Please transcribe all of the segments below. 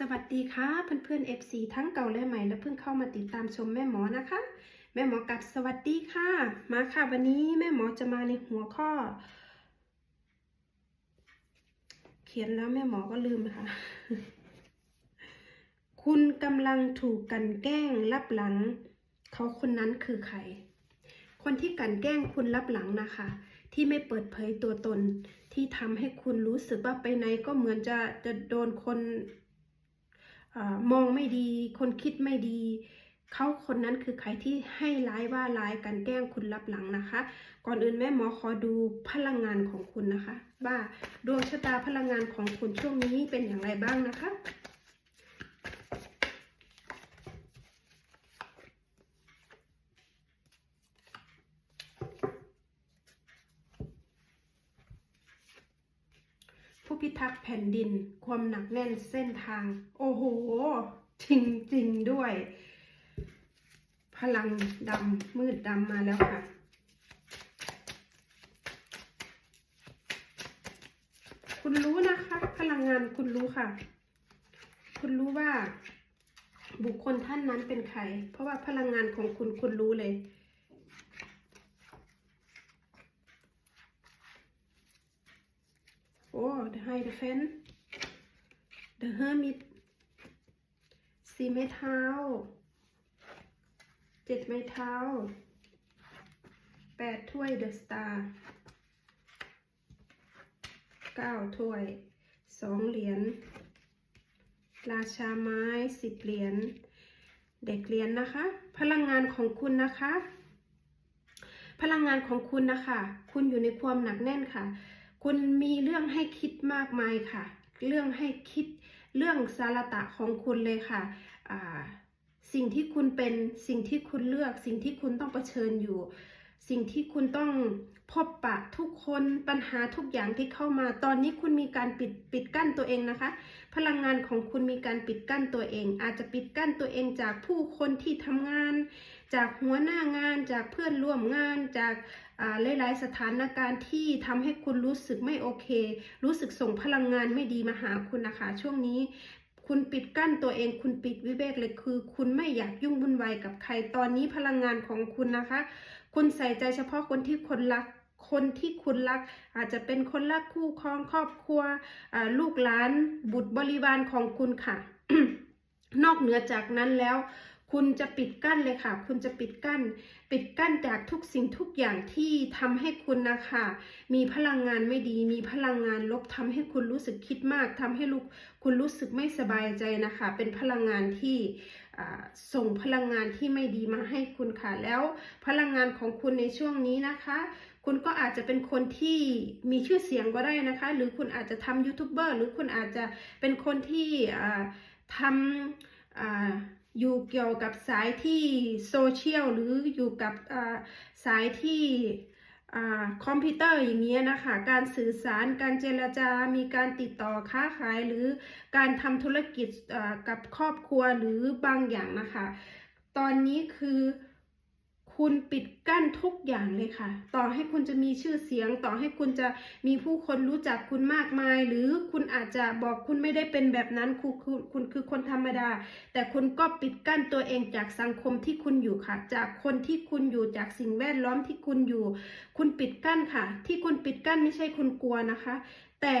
สวัสดีค่ะเพื่อนๆ FC ทั้งเก่าและใหม่และเพิ่งเข้ามาติดตามชมแม่หมอนะคะ แม่หมอกัดสวัสดีค่ะ มาค่ะวันนี้แม่หมอจะมาในหัวข้อ เขียนแล้วแม่หมอก็ลืมค่ะ คุณกำลังถูกกันแกล้งลับหลัง เขาคนนั้นคือใคร คนที่กันแกล้งคุณลับหลังนะคะ ที่ไม่เปิดเผยตัวตนที่ทำให้คุณรู้สึกว่าไปไหนก็เหมือนจะจะโดนคน มองไม่ดี คนคิดไม่ดีเขาคนนั้นคือใครที่ให้ร้ายว่าร้ายกันแกล้งคุณรับหลังนะคะ ก่อนอื่นแม่หมอขอดูพลังงานของคุณนะคะ ว่าดวงชะตาพลังงานของคุณช่วงนี้เป็นอย่างไรบ้างนะคะ ผู้พิ ทักษ์แผ่นดิน ความหนักแน่นเส้นทาง โอ้โห จริงจริงด้วย พลังดำมืดดำมาแล้วค่ะ คุณรู้นะคะ พลังงานคุณรู้ค่ะ คุณรู้ว่า บุคคลท่านนั้นเป็นใคร เพราะว่าพลังงานของคุณคุณรู้เลย โอ้ the high the fan the hermit สี่ไม้เท้า เจ็ดไม้เท้า แปดถ้วย the star เก้าถ้วย สองเหรียญ ราชาไม้สิบเหรียญ เด็กเหรียญนะคะ พลังงานของคุณนะคะ พลังงานของคุณนะคะ คุณอยู่ในความหนักแน่นค่ะ คุณมีเรื่องให้คิดมากมายค่ะ เรื่องให้คิดเรื่องสารตะของคุณเลยค่ะสิ่งที่คุณเป็นสิ่งที่คุณเลือก สิ่งที่คุณต้องเผชิญอยู่ สิ่งที่คุณต้อง พบปะทุกคนปัญหาทุกอย่างที่เข้ามา ตอนนี้คุณมีการปิดปิดกั้นตัวเองนะคะ พลังงานของคุณมีการปิดกั้นตัวเอง อาจจะปิดกั้นตัวเองจากผู้คนที่ทำงาน จากหัวหน้างาน จากเพื่อนร่วมงาน จากหลายๆสถานการณ์ที่ทำให้คุณรู้สึกไม่โอเค รู้สึกส่งพลังงานไม่ดีมาหาคุณนะคะ ช่วงนี้คุณปิดกั้นตัวเอง คุณปิดวิเวกเลยคือ คุณไม่อยากยุ่งวุ่นวายกับใครตอนนี้พลังงานของคุณนะคะ คุณใส่ใจเฉพาะคนที่คนรัก คนที่คุณรัก อาจจะเป็นคนรักคู่ครองครอบครัวลูกหลานบุตรบริวารของคุณค่ะ นอกเหนือจากนั้นแล้วคุณจะปิดกั้นเลยค่ะ คุณจะปิดกั้น ปิดกั้นจากทุกสิ่งทุกอย่างที่ทำให้คุณนะคะ มีพลังงานไม่ดี มีพลังงานลบทำให้คุณรู้สึกคิดมากทำให้ลูกคุณรู้สึกไม่สบายใจนะคะ เป็นพลังงานที่ส่งพลังงานที่ไม่ดีมาให้คุณค่ะ แล้วพลังงานของคุณในช่วงนี้นะคะ คุณก็อาจจะเป็นคนที่มีชื่อเสียงก็ได้นะคะ หรือคุณอาจจะทำยูทูบเบอร์หรือคุณอาจจะเป็นคนที่ทำออยู่เกี่ยวกับสายที่โซเชียลหรืออยู่กับสายที่อคอมพิวเตอร์อย่างเงี้ยนะคะ การสื่อสาร การเจรจา มีการติดต่อค้าขาย หรือการทำธุรกิจกับครอบครัวหรือบางอย่างนะคะ ตอนนี้คือ คุณปิดกั้นทุกอย่างเลยค่ะ ต่อให้คุณจะมีชื่อเสียง ต่อให้คุณจะมีผู้คนรู้จักคุณมากมาย หรือคุณอาจจะบอกคุณไม่ได้เป็นแบบนั้นคุณคุณคุณคือคนธรรมดา แต่คุณก็ปิดกั้นตัวเองจากสังคมที่คุณอยู่ค่ะ จากคนที่คุณอยู่จากสิ่งแวดล้อมที่คุณอยู่ คุณปิดกั้นค่ะ ที่คุณปิดกั้นไม่ใช่คุณกลัวนะคะแต่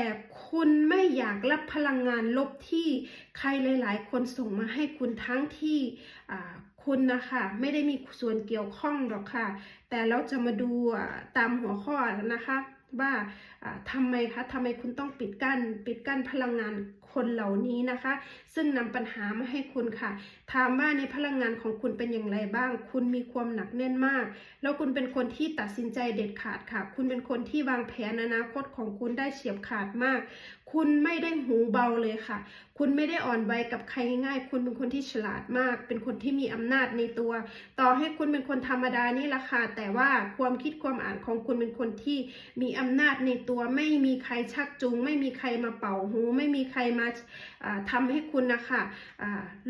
คุณไม่อยากรับพลังงานลบที่ใครหลาย ๆ คนส่งมาให้คุณทั้งที่ คุณนะคะไม่ได้มีส่วนเกี่ยวข้องหรอกค่ะ แต่เราจะมาดูตามหัวข้อนะคะ ว่าอ่าทำไมคะทำไมคุณต้องปิดกั้นปิดกั้นพลังงาน คนเหล่านี้นะคะ ซึ่งนำปัญหามาให้คุณค่ะ ถามว่าในพลังงานของคุณเป็นอย่างไรบ้าง คุณมีความหนักแน่นมาก แล้วคุณเป็นคนที่ตัดสินใจเด็ดขาดค่ะ คุณเป็นคนที่วางแผนอนาคตของคุณได้เฉียบขาดมาก คุณไม่ได้หูเบาเลยค่ะ คุณไม่ได้อ่อนไหวกับใครง่ายๆ คุณเป็นคนที่ฉลาดมาก เป็นคนที่มีอำนาจในตัว ต่อให้คุณเป็นคนธรรมดานี่แหละค่ะ แต่ว่าความคิดความอ่านของคุณเป็นคนที่มีอำนาจในตัว ไม่มีใครชักจูง ไม่มีใครมาเป่าหู ไม่มีใครมาาทำให้คุณนะคะ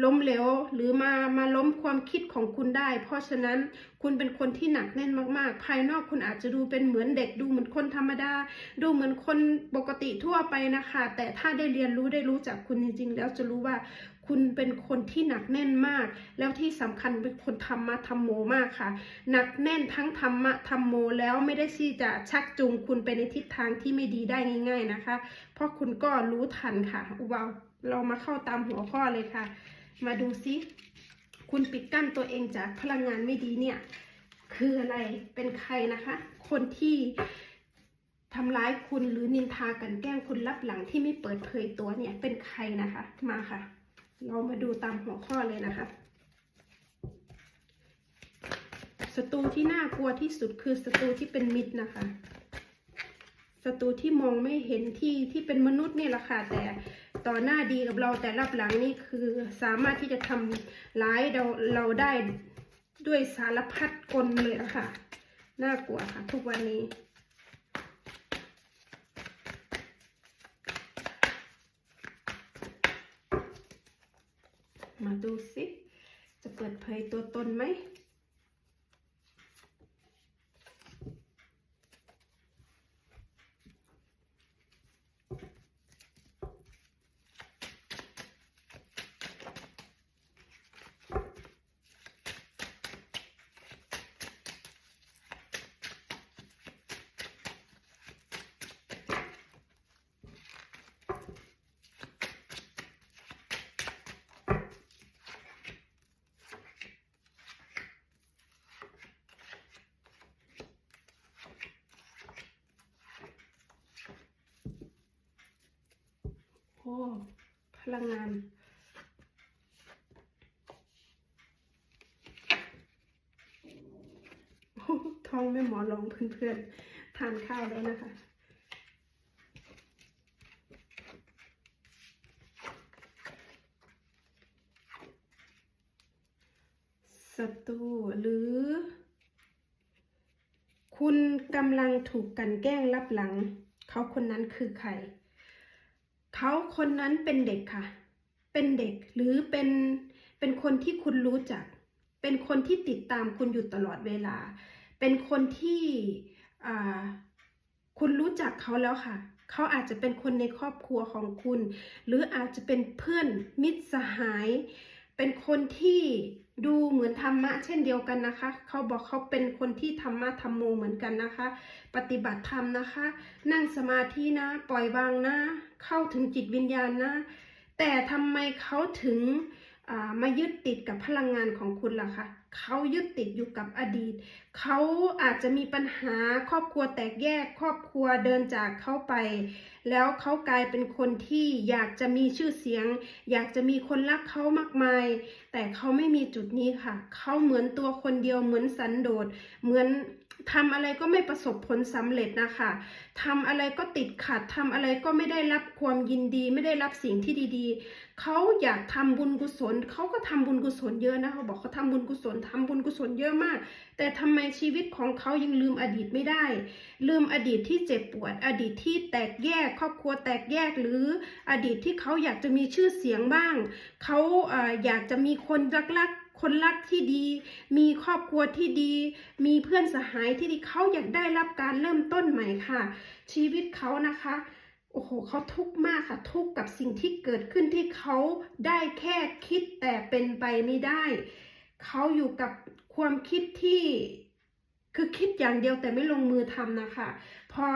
ล้มเหลวหรือมามาล้มความคิดของคุณได้ เพราะฉะนั้นคุณเป็นคนที่หนักแน่นมาก ๆ ภายนอกคุณอาจจะดูเป็นเหมือนเด็กดูเหมือนคนธรรมดา ดูเหมือนคนปกติทั่วไปนะคะ แต่ถ้าได้เรียนรู้ได้รู้จักคุณจริง ๆ แล้วจะรู้ว่า คุณเป็นคนที่หนักแน่นมาก แล้วที่สำคัญเป็นคนธรรมะธรรมโมมากค่ะ หนักแน่นทั้งธรรมะธรรมโมแล้วไม่ได้ที่จะชักจูงคุณไปในทิศทางที่ไม่ดีได้ง่าย ๆนะคะ เพราะคุณก็รู้ทันค่ะอุบาเรามาเข้าตามหัวข้อเลยค่ะ มาดูซิ คุณปิดกั้นตัวเองจากพลังงานไม่ดีเนี่ย คืออะไรเป็นใครนะคะ คนที่ทำร้ายคุณหรือนินทากันแกล้งคุณลับหลังที่ไม่เปิดเผยตัวเนี่ยเป็นใครนะคะ มาค่ะ เรามาดูตามหัวข้อเลยนะคะ ศัตรูที่น่ากลัวที่สุดคือศัตรูที่เป็นมิตรนะคะ ศัตรูที่มองไม่เห็นที่ที่เป็นมนุษย์นี่แหละค่ะ แต่ต่อหน้าดีกับเราแต่รับหลังนี่คือสามารถที่จะทำร้ายเราเราได้ด้วยสารพัดกลเลยนะคะ น่ากลัวค่ะ ทุกวันนี้ มาดูสิ จะเปิดเผยตัวตนไหม อ้ พลังงานท้องแม่หมอลองเพื่อนๆ ทานข้าวแล้วนะคะศัตรูหรือ คุณกำลังถูกกันแกล้งลับหลัง เขาคนนั้นคือใคร เขาคนนั้นเป็นเด็กค่ะ เป็นเด็กหรือเป็นเป็นคนที่คุณรู้จัก เป็นคนที่ติดตามคุณอยู่ตลอดเวลา เป็นคนที่คุณรู้จักเขาแล้วค่ะ เขาอาจจะเป็นคนในครอบครัวของคุณ หรืออาจจะเป็นเพื่อนมิตรสหาย เป็นคนที่ดูเหมือนธรรมะเช่นเดียวกันนะคะ เขาบอกเขาเป็นคนที่ธรรมะธรรมโมเหมือนกันนะคะ ปฏิบัติธรรมนะคะ นั่งสมาธินะ ปล่อยวางนะ เข้าถึงจิตวิญญาณนะ แต่ทำไมเขาถึงมายึดติดกับพลังงานของคุณล่ะคะเขายึดติดอยู่กับอดีต เขาอาจจะมีปัญหาครอบครัวแตกแยกครอบครัวเดินจากเขาไป แล้วเขากลายเป็นคนที่อยากจะมีชื่อเสียง อยากจะมีคนรักเขามากมาย แต่เขาไม่มีจุดนี้ค่ะ เขาเหมือนตัวคนเดียวเหมือนสันโดษเหมือน ทำอะไรก็ไม่ประสบผลสำเร็จนะคะทำอะไรก็ติดขัดทำอะไรก็ไม่ได้รับความยินดี ไม่ได้รับสิ่งที่ดีๆ เขาอยากทำบุญกุศล เขาก็ทำบุญกุศลเยอะนะเขาบอกเขาทำบุญกุศลทำบุญกุศลเยอะมาก แต่ทำไมชีวิตของเขายังลืมอดีตไม่ได้ ลืมอดีตที่เจ็บปวด อดีตที่แตกแยก ครอบครัวแตกแยกหรืออดีตที่เขาอยากจะมีชื่อเสียงบ้าง เขาอยากจะมีคนรักรักๆ คนรักที่ดี มีครอบครัวที่ดี มีเพื่อนสหายที่ดีเขาอยากได้รับการเริ่มต้นใหม่ค่ะ ชีวิตเขานะคะโอ้โหเขาทุกข์มากค่ะ ทุกข์กับสิ่งที่เกิดขึ้นที่เขาได้แค่คิดแต่เป็นไปไม่ได้ เขาอยู่กับความคิดที่คือคิดอย่างเดียวแต่ไม่ลงมือทำนะคะ พอ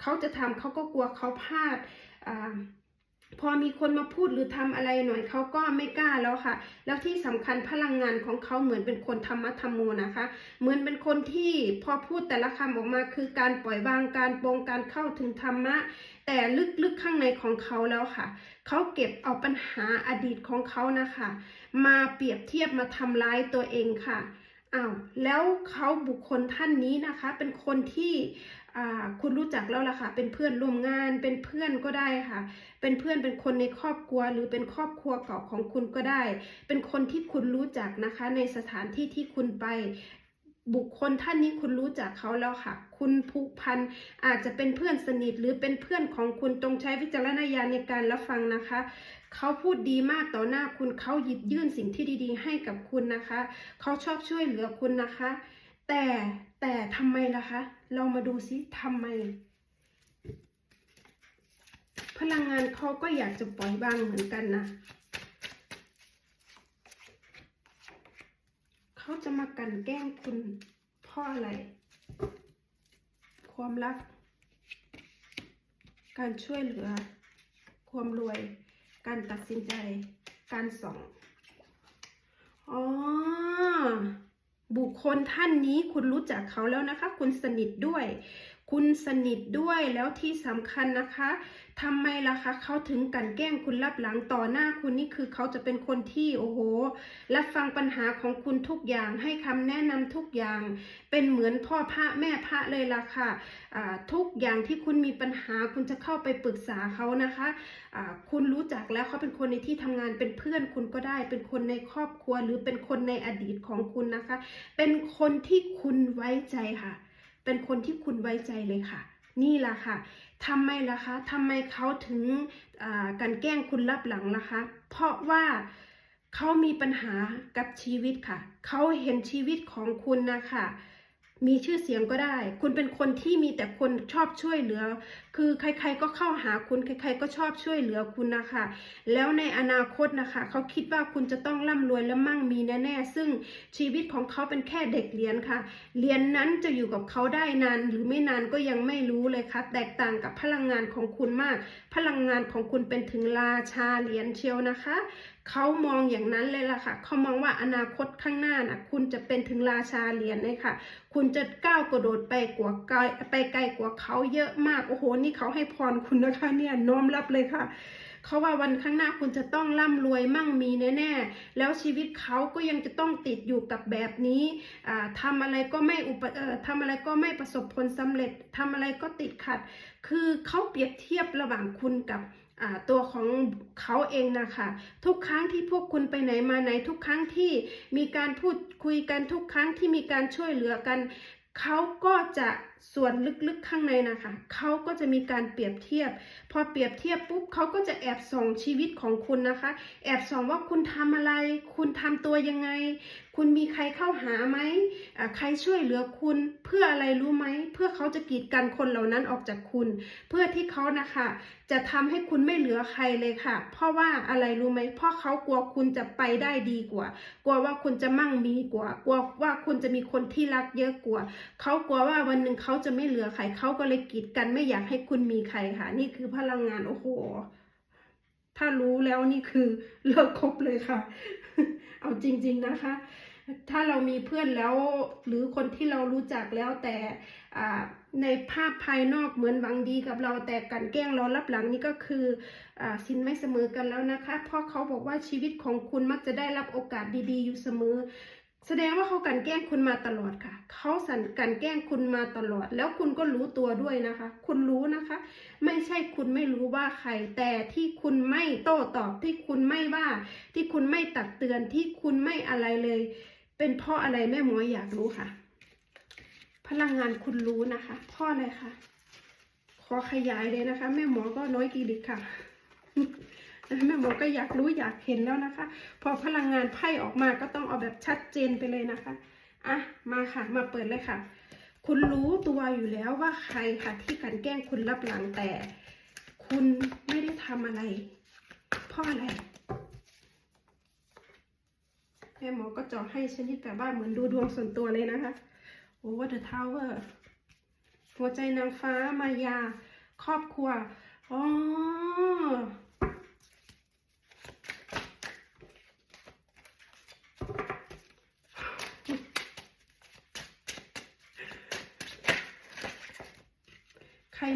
เขาจะทำเขาก็กลัวเขาพลาดอา พอมีคนมาพูดหรือทำอะไรหน่อยเขาก็ไม่กล้าแล้วค่ะ แล้วที่สำคัญพลังงานของเขาเหมือนเป็นคนธรรมะธรรมโมนะคะ เหมือนเป็นคนที่พอพูดแต่ละคำออกมาคือการปล่อยวางการปรงการเข้าถึงธรรมะ แต่ลึกๆข้างในของเขาแล้วค่ะ เขาเก็บเอาปัญหาอดีตของเขานะคะ มาเปรียบเทียบมาทำร้ายตัวเองค่ะอ้าวแล้วเขาบุคคลท่านนี้นะคะ เป็นคนที่ คุณรู้จักแล้วล่ะค่ะ เป็นเพื่อนร่วมงาน เป็นเพื่อนก็ได้ค่ะ เป็นเพื่อนเป็นคนในครอบครัว หรือเป็นครอบครัวเก่าของคุณก็ได้ เป็นคนที่คุณรู้จักนะคะ ในสถานที่ที่คุณไป บุคคลท่านนี้คุณรู้จักเขาแล้วค่ะ คุณผูกพันอาจจะเป็นเพื่อนสนิทหรือเป็นเพื่อนของคุณตรงใช้วิจารณญาณในการรับฟังนะคะ เขาพูดดีมากต่อหน้าคุณเขาหยิบยื่นสิ่งที่ดี ๆ ให้กับคุณนะคะ เขาชอบช่วยเหลือคุณนะคะ แต่ แต่ทำไมล่ะคะ เรามาดูซิทำไม พลังงานเขาก็อยากจะปล่อยบ้างเหมือนกันนะเขาจะมากันแกล้งคุณเพ่ออะไร ความรัก การช่วยเหลือ ความรวย การตัดสินใจ การส่องอ๋อ บุคคลท่านนี้คุณรู้จักเขาแล้วนะคะ คุณสนิทด้วย คุณสนิทด้วยแล้วที่สำคัญนะคะ ทำไมล่ะคะเขาถึงกันแกล้งคุณรับหลังต่อหน้าคุณนี่คือเขาจะเป็นคนที่โอ้โห รับฟังปัญหาของคุณทุกอย่างให้คำแนะนำทุกอย่าง เป็นเหมือนพ่อพระแม่พระเลยล่ะค่ะอ่าทุกอย่างที่คุณมีปัญหาคุณจะเข้าไปปรึกษาเขานะคะอ่าคุณรู้จักแล้วเขาเป็นคนในที่ทำงานเป็นเพื่อนคุณก็ได้ เป็นคนในครอบครัวหรือเป็นคนในอดีตของคุณนะคะ เป็นคนที่คุณไว้ใจค่ะ เป็นคนที่คุณไว้ใจเลยค่ะ นี่ล่ะค่ะทำไมล่ะคะทำไมเขาถึงการแกล้งคุณรับหลังล่ะคะ เพราะว่าเขามีปัญหากับชีวิตค่ะ เขาเห็นชีวิตของคุณนะคะ มีชื่อเสียงก็ได้ คุณเป็นคนที่มีแต่คนชอบช่วยเหลือ คือใครๆก็เข้าหาคุณ ใครๆก็ชอบช่วยเหลือคุณนะคะ แล้วในอนาคตนะคะ เขาคิดว่าคุณจะต้องร่ำรวยและมั่งมีแน่ๆ ซึ่งชีวิตของเขาเป็นแค่เด็กเรียนค่ะ เรียนนั้นจะอยู่กับเขาได้นานหรือไม่นานก็ยังไม่รู้เลยค่ะ แตกต่างกับพลังงานของคุณมาก พลังงานของคุณเป็นถึงราชาเหรียญเชียวนะคะเขามองอย่างนั้นเลยล่ะค่ะ เขามองว่าอนาคตข้างหน้านะคุณจะเป็นถึงราชาเหรียญเลยค่ะ คุณจะก้าวกระโดดไปกว่าไกลไปไกลกว่าเขาเยอะมาก โอ้โห นี่เขาให้พรคุณนะคะเนี่ยน้อมรับเลยค่ะเขาว่าวันข้างหน้าคุณจะต้องร่ำรวยมั่งมีแน่ๆ แล้วชีวิตเขาก็ยังจะต้องติดอยู่กับแบบนี้อ่าทำอะไรก็ไม่อุปเออทำอะไรก็ไม่ประสบผลสำเร็จทำอะไรก็ติดขัด คือเขาเปรียบเทียบระหว่างคุณกับ ตัวของเขาเองนะคะ ทุกครั้งที่พวกคุณไปไหนมาไหนทุกครั้งที่มีการพูดคุยกันทุกครั้งที่มีการช่วยเหลือกัน เขาก็จะ ส่วนลึกๆข้างในนะคะเขาก็จะมีการเปรียบเทียบ พอเปรียบเทียบปุ๊บเขาก็จะแอบส่องชีวิตของคุณนะคะ แอบส่องว่าคุณทำอะไร คุณทำตัวยังไง คุณมีใครเข้าหาไหมใครช่วยเหลือคุณเพื่ออะไรรู้ไหม เพื่อเขาจะกีดกันคนเหล่านั้นออกจากคุณ เพื่อที่เขานะคะ จะทำให้คุณไม่เหลือใครเลยค่ะ เพราะว่าอะไรรู้ไหมเพราะเขากลัวคุณจะไปได้ดีกว่า กลัวว่าคุณจะมั่งมีกว่า กลัวว่าคุณจะมีคนที่รักเยอะกว่าเขากลัวว่าวันหนึ่งเขาาจะไม่เหลือใครเขาก็เลยกีดกันไม่อยากให้คุณมีใครค่ะ นี่คือพลังงานโอ้โห ถ้ารู้แล้วนี่คือเลิกคบเลยค่ะ เอาจริง ๆนะคะ ถ้าเรามีเพื่อนแล้ว หรือคนที่เรารู้จักแล้วแต่ในภาพภายนอกเหมือนหวังดีกับเราแต่กลันแกล้งเรารับหลังนี่ก็คืออสินไม่เสมอกันแล้วนะคะ เพราะเขาบอกว่าชีวิตของคุณมักจะได้รับโอกาสดีๆ อยู่เสมอ แสดงว่าเขากันแกล้งคุณมาตลอดค่ะ เขาสันกันแกล้งคุณมาตลอด แล้วคุณก็รู้ตัวด้วยนะคะ คุณรู้นะคะ ไม่ใช่คุณไม่รู้ว่าใคร แต่ที่คุณไม่โต้ตอบที่คุณไม่ว่า ที่คุณไม่ตักเตือนที่คุณไม่อะไรเลย เป็นเพราะอะไรแม่หมออยากรู้ค่ะ พลังงานคุณรู้นะคะเพ่ออะไรคะขอขยายเลยนะคะ แม่หมอก็น้อยกีดิค่ะ แม่หมอก็อยากรู้อยากเห็นแล้วนะคะ พอพลังงานไพ่ออกมาก็ต้องเอาแบบชัดเจนไปเลยนะคะอะมาค่ะ มาเปิดเลยค่ะ คุณรู้ตัวอยู่แล้วว่าใครค่ะที่กันแกล้งคุณรับหลังแต่ คุณไม่ได้ทำอะไรเพราะอะไรแม่หมอก็เจาะให้ชนิดแบบว่าเหมือนดูดวงส่วนตัวเลยนะคะโอ้เดอะทาวเวอร์หัวใจนางฟ้ามายา ครอบครัว อ๋อ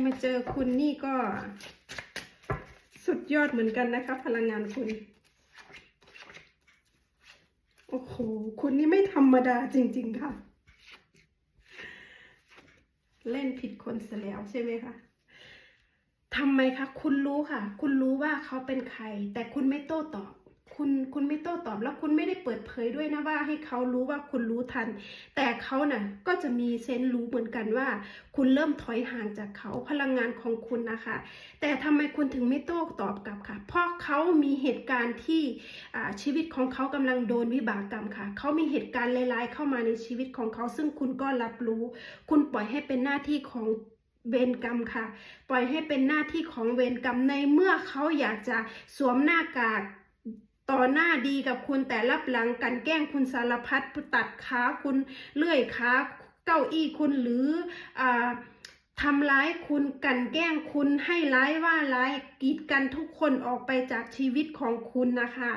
มาเจอคุณนี่ก็ สุดยอดเหมือนกันนะคะ พลังงานคุณ โอ้โห คุณนี่ไม่ธรรมดาจริง ๆ ค่ะ เล่นผิดคนเสียแล้วใช่ไหมคะทำไมคะ คุณรู้ค่ะ คุณรู้ว่าเขาเป็นใคร แต่คุณไม่โต้ตอบ คุณคุณไม่โต้ตอบแล้วคุณไม่ได้เปิดเผยด้วยนะว่าให้เขารู้ว่าคุณรู้ทัน แต่เขาน่ะก็จะมีเซนส์รู้เหมือนกันว่า คุณเริ่มถอยห่างจากเขาพลังงานของคุณนะคะ แต่ทำไมคุณถึงไม่โต้ตอบกลับค่ะ เพราะเขามีเหตุการณ์ที่ชีวิตของเขากำลังโดนวิบากกรรมค่ะ เขามีเหตุการณ์ร้ายๆเข้ามาในชีวิตของเขา ซึ่งคุณก็รับรู้ คุณปล่อยให้เป็นหน้าที่ของเวรกรรมค่ะ ปล่อยให้เป็นหน้าที่ของเวรกรรมในเมื่อเขาอยากจะสวมหน้ากาก ต่อหน้าดีกับคุณแต่รับหลังกันแกล้งคุณสารพัดตัดขาคุณเลื่อยขาเก้าอี้คุณหรืออาทำร้ายคุณกันแกล้งคุณให้ร้ายว่าร้ายกีดกันทุกคนออกไปจากชีวิตของคุณนะคะ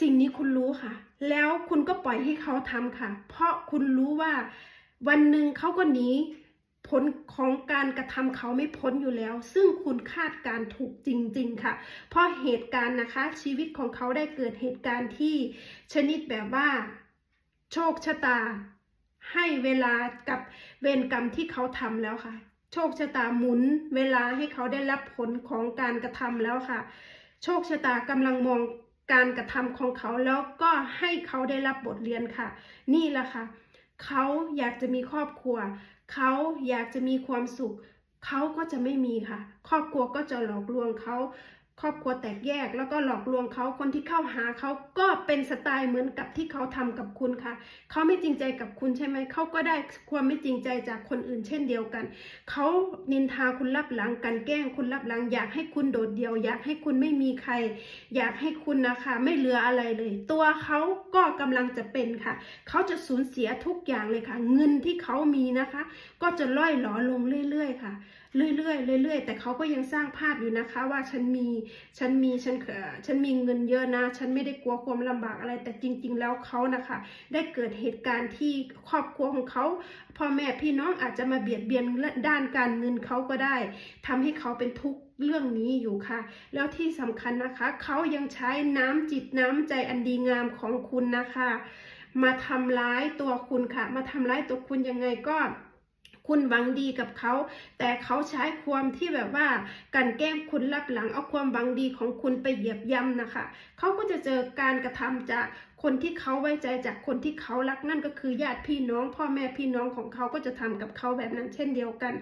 สิ่งนี้คุณรู้ค่ะ แล้วคุณก็ปล่อยให้เขาทำค่ะ เพราะคุณรู้ว่าวันหนึ่งเขาก็หนี ผลของการกระทำเขาไม่พ้นอยู่แล้ว ซึ่งคุณคาดการณ์ถูกจริง ๆ ค่ะ เพราะเหตุการณ์นะคะ ชีวิตของเขาได้เกิดเหตุการณ์ที่ชนิดแบบว่า โชคชะตา ให้เวลากับเวรกรรมที่เขาทำแล้วค่ะ โชคชะตาหมุนเวลาให้เขาได้รับผลของการกระทำแล้วค่ะ โชคชะตากำลังมองการกระทำของเขาแล้วก็ให้เขาได้รับบทเรียนค่ะ นี่แหละค่ะ เขาอยากจะมีครอบครัว เขาอยากจะมีความสุข เขาก็จะไม่มีค่ะ ครอบครัวก็จะหลอกลวงเขา ครอบครัวแตกแยกแล้วก็หลอกลวงเขาคนที่เข้าหาเขาก็เป็นสไตล์เหมือนกับที่เขาทำกับคุณค่ะ เขาไม่จริงใจกับคุณใช่ไหมเขาก็ได้ความไม่จริงใจจากคนอื่นเช่นเดียวกัน เขานินทาคุณรับหลังกันแกล้งคุณรับหลัง อยากให้คุณโดดเดี่ยว อยากให้คุณไม่มีใคร อยากให้คุณนะคะ ไม่เหลืออะไรเลย ตัวเขาก็กำลังจะเป็นค่ะ เขาจะสูญเสียทุกอย่างเลยค่ะ เงินที่เขามีนะคะ ก็จะล่อยหลอลงเรื่อย ๆ ค่ะเรื่อยๆเรื่อยๆ แต่เขาก็ยังสร้างภาพอยู่นะคะ ว่าฉันมีฉันมีฉันเออฉันมีเงินเยอะนะ ฉันไม่ได้กลัวความลำบากอะไร แต่จริง ๆ แล้วเขานะคะ ได้เกิดเหตุการณ์ที่ครอบครัวของเขาพ่อแม่พี่น้องอาจจะมาเบียดเบียนด้านการเงินเขาก็ได้ทำให้เขาเป็นทุกข์เรื่องนี้อยู่ค่ะ แล้วที่สำคัญนะคะเขายังใช้น้ำจิตน้ำใจอันดีงามของคุณนะคะ มาทำร้ายตัวคุณค่ะ มาทำร้ายตัวคุณยังไงก็ คุณหวังดีกับเขา แต่เขาใช้ความที่แบบว่ากลันแกล้งคุณรับหลังเอาความหวังดีของคุณไปเหยียบย่ำนะคะเขาก็จะเจอการกระทำจากคนที่เขาไว้ใจจากคนที่เขารักนั่นก็คือญาติพี่น้อง พ่อแม่พี่น้องของเขาก็จะทำกับเขาแบบนั้นเช่นเดียวกัน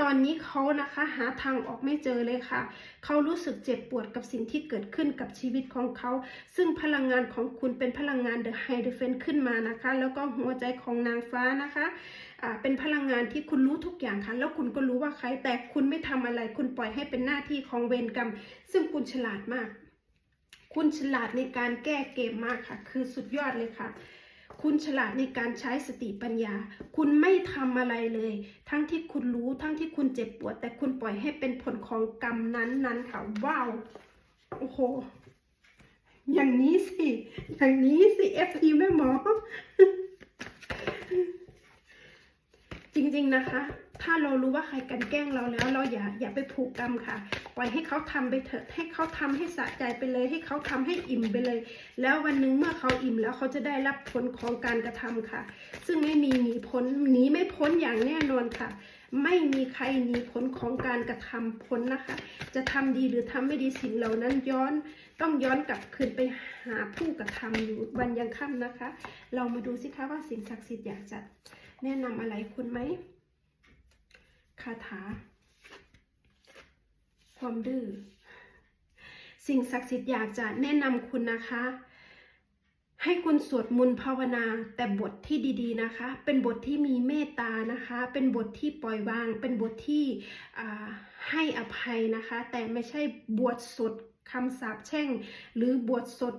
ตอนนี้เขานะคะหาทางออกไม่เจอเลยค่ะ เขารู้สึกเจ็บปวดกับสิ่งที่เกิดขึ้นกับชีวิตของเขา ซึ่งพลังงานของคุณเป็นพลังงานเดอะไฮเดรเฟนขึ้นมานะคะ แล้วก็หัวใจของนางฟ้านะคะ เป็นพลังงานที่คุณรู้ทุกอย่างค่ะ แล้วคุณก็รู้ว่าใคร แต่คุณไม่ทำอะไร คุณปล่อยให้เป็นหน้าที่ของเวรกรรม ซึ่งคุณฉลาดมาก คุณฉลาดในการแก้เกมมากค่ะ คือสุดยอดเลยค่ะคุณฉลาดในการใช้สติปัญญา คุณไม่ทำอะไรเลย ทั้งที่คุณรู้ ทั้งที่คุณเจ็บปวด แต่คุณปล่อยให้เป็นผลของกรรมนั้นๆค่ะว้าว โอ้โห อย่างนี้สิ อย่างนี้สิเอฟพีแม่หมอ จ ริงๆนะคะ ถ้าเรารู้ว่าใครกันแกล้งเราแล้ว เราอย่าอย่าไปผูกกรรมค่ะ ปล่อยให้เขาทำไปเถอะ ให้เขาทำให้สะใจไปเลย ให้เขาทำให้อิ่มไปเลย แล้ววันหนึ่งเมื่อเขาอิ่มแล้วเขาจะได้รับผลของการกระทำค่ะ ซึ่งไม่มีหนีพ้นหนีไม่พ้นอย่างแน่นอนค่ะไม่มีใครหนีผลของการกระทำพ้นนะคะ จะทำดีหรือทำไม่ดีสิ่งเหล่านั้นย้อนต้องย้อนกลับคืนไปหาผู้กระทำอยู่วันยังค่ำนะคะ เรามาดูสิคะว่าสิ่งศักดิ์สิทธิ์อยากจะ แนะนำอะไรคุณไหมคาถา ความดื้อสิ่งศักดิ์สิทธิ์อยากจะแนะนำคุณนะคะ ให้คุณสวดมนต์ภาวนาแต่บทที่ดีๆนะคะ เป็นบทที่มีเมตตานะคะ เป็นบทที่ปล่อยวาง เป็นบทที่ให้อภัยนะคะ แต่ไม่ใช่บทสด คำสาปแช่ง หรือบทสด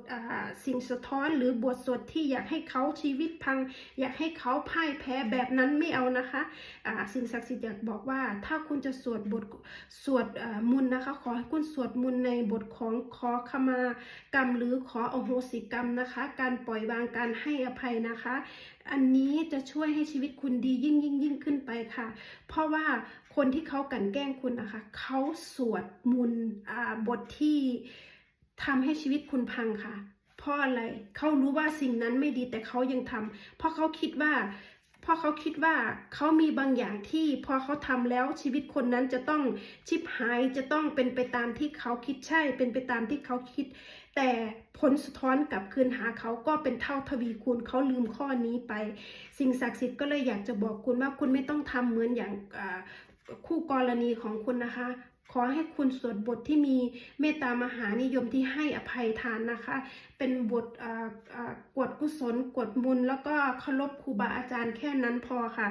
สิ่งสะท้อน หรือบทสดที่อยากให้เขาชีวิตพัง อยากให้เขาพ่ายแพ้แบบนั้นไม่เอานะคะอ่าสิ่งศักดิ์สิทธิ์อยากบอกว่า ถ้าคุณจะสวดบทสวดอ่ามนนะคะ ขอให้คุณสวดมนในบทของขอขมากรรม หรือขออโหสิกรรมนะคะ การปล่อยวางการให้อภัยนะคะ อันนี้จะช่วยให้ชีวิตคุณดียิ่งยิ่งยิ่งขึ้นไปค่ะ เพราะว่า คนที่เขากันแกล้งคุณนะคะเขาสวดมนต์บทที่ทำให้ชีวิตคุณพังค่ะ เพราะอะไรเขารู้ว่าสิ่งนั้นไม่ดีแต่เขายังทำเพราะเขาคิดว่าเพราะเขาคิดว่าเขามีบางอย่างที่พอเขาทำแล้วชีวิตคนนั้นจะต้องชิบหายจะต้องเป็นไปตามที่เขาคิดใช่ เป็นไปตามที่เขาคิด แต่ผลสะท้อนกลับคืนหาเขาก็เป็นเท่าทวีคูณเขาลืมข้อนี้ไป สิ่งศักดิ์สิทธิ์ก็เลยอยากจะบอกคุณว่าคุณไม่ต้องทำเหมือนอย่าง คู่กรณีของคุณนะคะ ขอให้คุณสวดบทที่มีเมตตามหานิยมที่ให้อภัยทานนะคะ เป็นบทอ่ากวดกุศลกวดมุนแล้วก็เคารพครูบาอาจารย์แค่นั้นพอค่ะ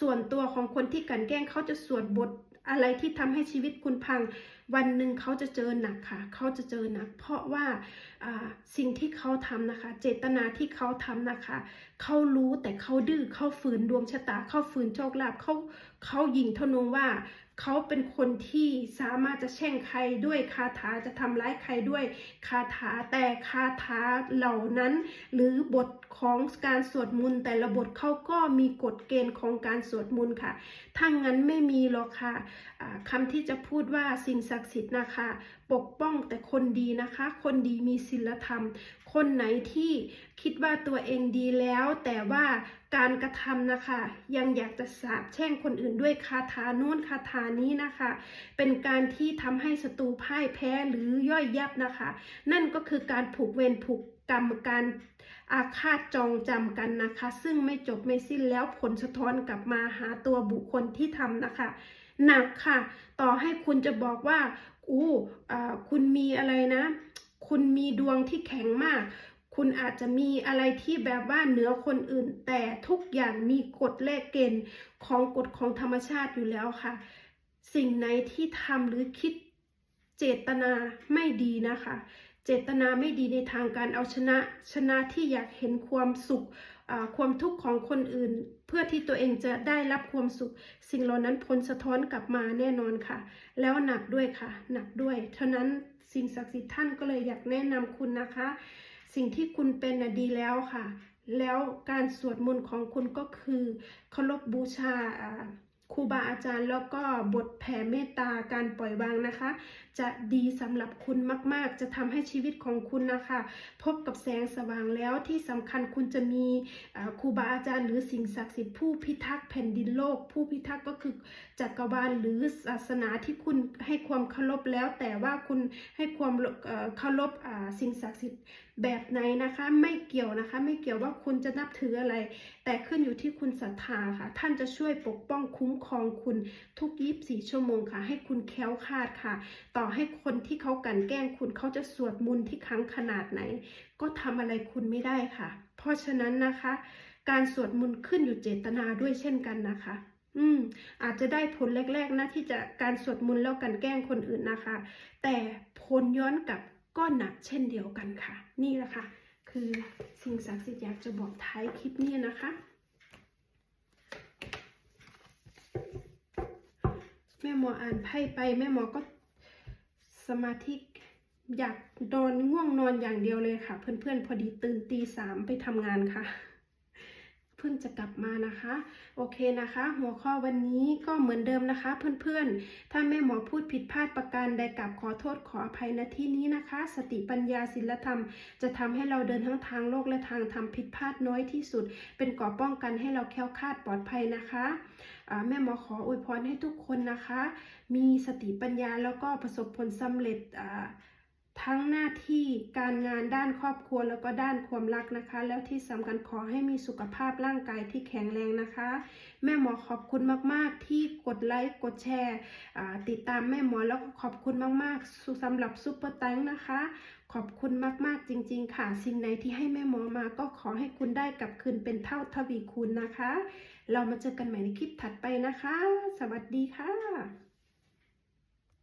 ส่วนตัวของคนที่กลันแกล้งเขาจะสวดบทอะไรที่ทำให้ชีวิตคุณพัง วันหนึ่งเขาจะเจอหนักค่ะ เขาจะเจอหนัก เพราะว่าสิ่งที่เขาทำนะคะ เจตนาที่เขาทำนะคะ เขารู้แต่เขาดื้อเขาฝืนดวงชะตา เขาฝืนโชคลาภเขาเขายิงทนงว่า เขาเป็นคนที่สามารถจะแช่งใครด้วยคาถาจะทำร้ายใครด้วยคาถาแต่คาถาเหล่านั้น หรือบทของการสวดมนต์แต่ละบทเขาก็มีกฎเกณฑ์ของการสวดมนต์ค่ะถ้างั้นไม่มีหรอกค่ะคำที่จะพูดว่าสิ่งศักดิ์สิทธิ์นะคะปกป้องแต่คนดีนะคะ คนดีมีศีลธรรม คนไหนที่คิดว่าตัวเองดีแล้ว แต่ว่าการกระทำนะคะ ยังอยากจะสาบแช่งคนอื่นด้วยคาถาโน้นคาถานี้นะคะ เป็นการที่ทำให้ศัตรูพ่ายแพ้หรือย่อยยับนะคะ นั่นก็คือการผูกเวรผูกกรรมการอาฆาตจองจำกันนะคะ ซึ่งไม่จบไม่สิ้นแล้วผลสะท้อนกลับมาหาตัวบุคคลที่ทำนะคะ หนักค่ะ ต่อให้คุณจะบอกว่า อู้อคุณมีอะไรนะ คุณมีดวงที่แข็งมาก คุณอาจจะมีอะไรที่แบบว่าเหนือคนอื่น แต่ทุกอย่างมีกฎและเกณฑ์ของกฎของธรรมชาติอยู่แล้วค่ะ สิ่งไหนที่ทำหรือคิดเจตนาไม่ดีนะคะ เจตนาไม่ดีในทางการเอาชนะ ชนะที่อยากเห็นความสุข ความทุกข์ของคนอื่น เพื่อที่ตัวเองจะได้รับความสุข สิ่งเหล่านั้นผลสะท้อนกลับมาแน่นอนค่ะ แล้วหนักด้วยค่ะ หนักด้วยเท่านั้นสิ่งศักดิ์สิทธิ์ท่านก็เลยอยากแนะนำคุณนะคะ สิ่งที่คุณเป็นนะดีแล้วค่ะ แล้วการสวดมนต์ของคุณก็คือเคารพบูชาอ่า ครูบาอาจารย์แล้วก็บทแผ่เมตตาการปล่อยวางนะคะ จะดีสำหรับคุณมาก ๆ จะทำให้ชีวิตของคุณนะคะ พบกับแสงสว่างแล้วที่สำคัญคุณจะมีครูบาอาจารย์ หรือสิ่งศักดิ์สิทธิ์ผู้พิทักษ์แผ่นดินโลก ผู้พิทักษ์ก็คือจักรวาลหรือศาสนาที่คุณให้ความเคารพแล้ว แต่ว่าคุณให้ความเคารพสิ่งศักดิ์สิทธิ์ แบบไหนนะคะ ไม่เกี่ยวนะคะ ไม่เกี่ยวว่าคุณจะนับถืออะไร แต่ขึ้นอยู่ที่คุณศรัทธาค่ะ ท่านจะช่วยปกป้องคุ้มครองคุณทุก24ชั่วโมงค่ะ ให้คุณแค้วคาดค่ะ ต่อให้คนที่เขากันแกล้งคุณเขาจะสวดมนต์ที่ครั้งขนาดไหน ก็ทำอะไรคุณไม่ได้ค่ะ เพราะฉะนั้นนะคะ การสวดมนต์ขึ้นอยู่เจตนาด้วยเช่นกันนะคะอืมอาจจะได้ผลแรก ๆ นะที่จะการสวดมนต์แล้วกันแกล้งคนอื่นนะคะ แต่ผลย้อนกลับ ก็หนักเช่นเดียวกันค่ะ นี่แหละค่ะ คือสิ่งศักดิ์สิทธิ์อยากจะบอกท้ายคลิปนี้นะคะ แม่หมออ่านไพ่ไปแม่หมอก็สมาธิอยากนอนง่วงนอนอย่างเดียวเลยค่ะ เพื่อนๆพอดีตื่นตีสามไปทำงานค่ะ เพิ่งจะกลับมานะคะ โอเคนะคะ หัวข้อวันนี้ก็เหมือนเดิมนะคะ เพื่อนๆ ถ้าแม่หมอพูดผิดพลาดประการใดกลับขอโทษขออภัยณที่นี้นะคะ สติปัญญาศีลธรรม จะทำให้เราเดินทั้งทางโลกและทางธรรมผิดพลาดน้อยที่สุด เป็นก่อป้องกันให้เราแคล้วคลาดปลอดภัยนะคะแม่หมอขออวยพรให้ทุกคนนะคะ มีสติปัญญาแล้วก็ประสบผลสำเร็จอ่า ทั้งหน้าที่การงานด้านครอบครัวแล้วก็ด้านความรักนะคะ แล้วที่สำคัญขอให้มีสุขภาพร่างกายที่แข็งแรงนะคะ แม่หมอขอบคุณมาก ๆ ที่กดไลค์กดแชร์ติดตามแม่หมอแล้วก็ขอบคุณมากๆสำหรับซุปเปอร์แตงนะคะ ขอบคุณมากๆจริง ๆ ค่ะ สิ่งไหนที่ให้แม่หมอมาก็ขอให้คุณได้กลับคืนเป็นเท่าทวีคูณนะคะ เรามาเจอกันใหม่ในคลิปถัดไปนะคะ สวัสดีค่ะ